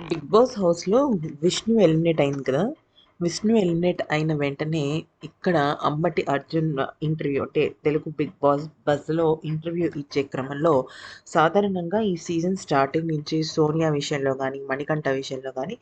Big boss హౌస్‌లో Vishnu eliminate అయింది కదా! విష్ణు ఎలిమినేట్ అయిన వెంటనే ఇక్కడ అంబటి అర్జున్ ఇంటర్వ్యూ అంటే తెలుగు బిగ్ బాస్ బజ్‌లో ఇంటర్వ్యూ ఇచ్చే క్రమంలో సాధారణంగా ఈ సీజన్ స్టార్టింగ్ నుంచి సోనియా విషయంలో కానీ మణికంఠ విషయంలో కానీ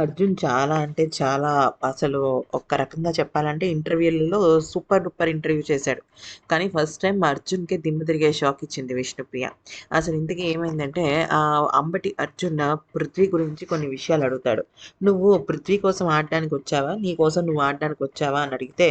అర్జున్ చాలా అంటే చాలా అసలు ఒక రకంగా చెప్పాలంటే ఇంటర్వ్యూలలో సూపర్ డూపర్ ఇంటర్వ్యూ చేశాడు. కానీ ఫస్ట్ టైం అర్జున్‌కే దిమ్మ తిరిగే షాక్ ఇచ్చింది విష్ణుప్రియ. అసలు ఇంతకీ ఏమైందంటే ఆహ్, అంబటి అర్జున్ పృథ్వీ గురించి కొన్ని విషయాలు అడుగుతాడు. "నువ్వు పృథ్వీ కోసం ఆడడానికి వచ్చావా? నీ కోసం నువ్వు ఆడడానికి వచ్చావా?" అని అడిగితే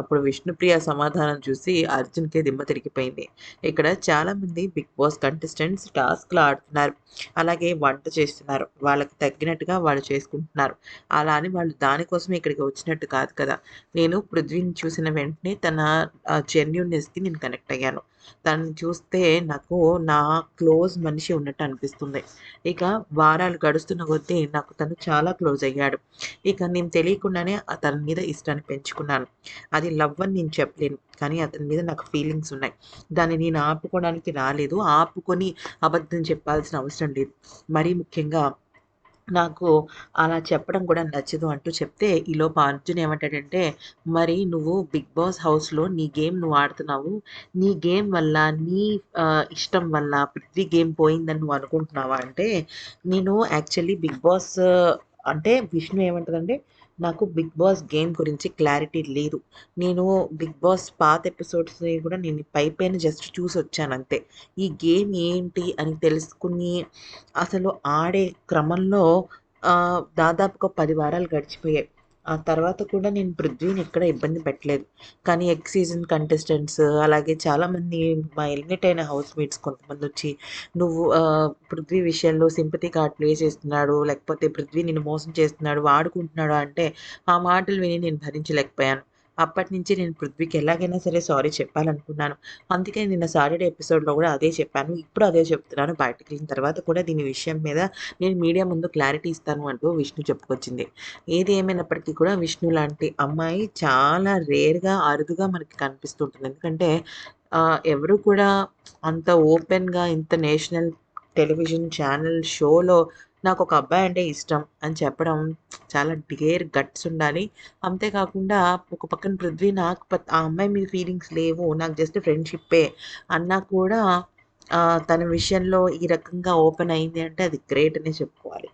అప్పుడు విష్ణుప్రియ సమాధానం చూసి అర్జున్‌కే దిమ్మ తిరిగిపోయింది. ఇక్కడ చాలామంది బిగ్ బాస్ కంటెస్టెంట్స్ టాస్క్‌లు ఆడుతున్నారు. అలాగే వంట చేస్తున్నారు. వాళ్ళకి తగ్గినట్టుగా వాళ్ళు చేసుకుంటున్నారు. అలా అని వాళ్ళు దానికోసం ఇక్కడికి వచ్చినట్టు కాదు కదా! నేను పృథ్వీని చూసిన వెంటనే తన జెన్యున్నెస్కి నేను కనెక్ట్ అయ్యాను. తనని చూస్తే నాకు నా క్లోజ్ మనిషి ఉన్నట్టు అనిపిస్తుంది. ఇక వారాలు గడుస్తున్న కొద్దీ నాకు తను చాలా క్లోజ్ అయ్యాడు. ఇక నేను తెలియకుండానే తన మీద ఇష్టాన్ని పెంచుకున్నాను. అది లవ్ అని నేను చెప్పలేను. కానీ అతని మీద నాకు ఫీలింగ్స్ ఉన్నాయి. దాన్ని నేను ఆపుకోవడానికి రాలేదు. ఆపుకొని అబద్ధం చెప్పాల్సిన అవసరం లేదు. మరీ ముఖ్యంగా నాకు అలా చెప్పడం కూడా నచ్చదు అంటూ చెప్తే ఈలోపు అర్జున్ ఏమంటాడంటే, "మరి నువ్వు బిగ్ బాస్ హౌస్‌లో నీ గేమ్ నువ్వు ఆడుతున్నావు. నీ గేమ్ వల్ల నీ ఇష్టం వల్ల ప్రతి గేమ్ పోయిందని నువ్వు అనుకుంటున్నావా?" అంటే నేను యాక్చువల్లీ బిగ్ బాస్ అంటే విష్ణు ఏమంటదంటే, "నాకు బిగ్ బాస్ గేమ్ గురించి క్లారిటీ లేదు. నేను బిగ్ బాస్ పాత ఎపిసోడ్స్ కూడా నేను పైపైన జస్ట్ చూసి వచ్చానంతే ఈ గేమ్ ఏంటి అని తెలుసుకుని అసలు ఆడే క్రమంలో దాదాపుగా పది వారాలు గడిచిపోయాయి. ఆ తర్వాత కూడా నేను పృథ్వీని ఎక్కడ ఇబ్బంది పెట్టలేదు. కానీ ఎక్స్ సీజన్ కంటెస్టెంట్స్ అలాగే చాలామంది మా ఎలిమినేట్ అయిన హౌస్ మీడ్స్ కొంతమంది వచ్చి "నువ్వు పృథ్వీ విషయంలో సింపతి కార్డ్ ప్లే చేస్తున్నాడు. లేకపోతే పృథ్వీ నిన్ను మోసం చేస్తున్నాడు, వాడుకుంటున్నాడు" అంటే ఆ మాటలు విని నేను భరించలేకపోయాను. అప్పటినుంచి నేను పృథ్వీకి ఎలాగైనా సరే సారీ చెప్పాలనుకున్నాను. అందుకే నిన్న సాటర్‌డే ఎపిసోడ్‌లో కూడా అదే చెప్పాను. ఇప్పుడు అదే చెప్తున్నాను. బయటకెళ్ళిన తర్వాత కూడా దీని విషయం మీద నేను మీడియా ముందు క్లారిటీ ఇస్తాను అంటూ విష్ణు చెప్పుకొచ్చింది. ఏది ఏమైనప్పటికీ కూడా విష్ణు లాంటి అమ్మాయి చాలా రేర్‌గా, అరుదుగా మనకి కనిపిస్తుంటుంది ఎందుకంటే ఎవరు కూడా అంత ఓపెన్‌గా ఇంత నేషనల్ టెలివిజన్ ఛానల్ షోలో నాకు ఒక అబ్బాయి అంటే ఇష్టం అని చెప్పడం చాలా డేర్ గట్స్ ఉండాలి. అంతేకాకుండా ఒక పక్కన పృథ్వీ నాకు ఆ అమ్మాయి మీద ఫీలింగ్స్ లేవు. నాకు జస్ట్ ఫ్రెండ్‌షిప్పే అన్నా కూడా తన విషయంలో ఈ రకంగా ఓపెన్ అయింది అంటే అది గ్రేట్ అనే చెప్పుకోవాలి.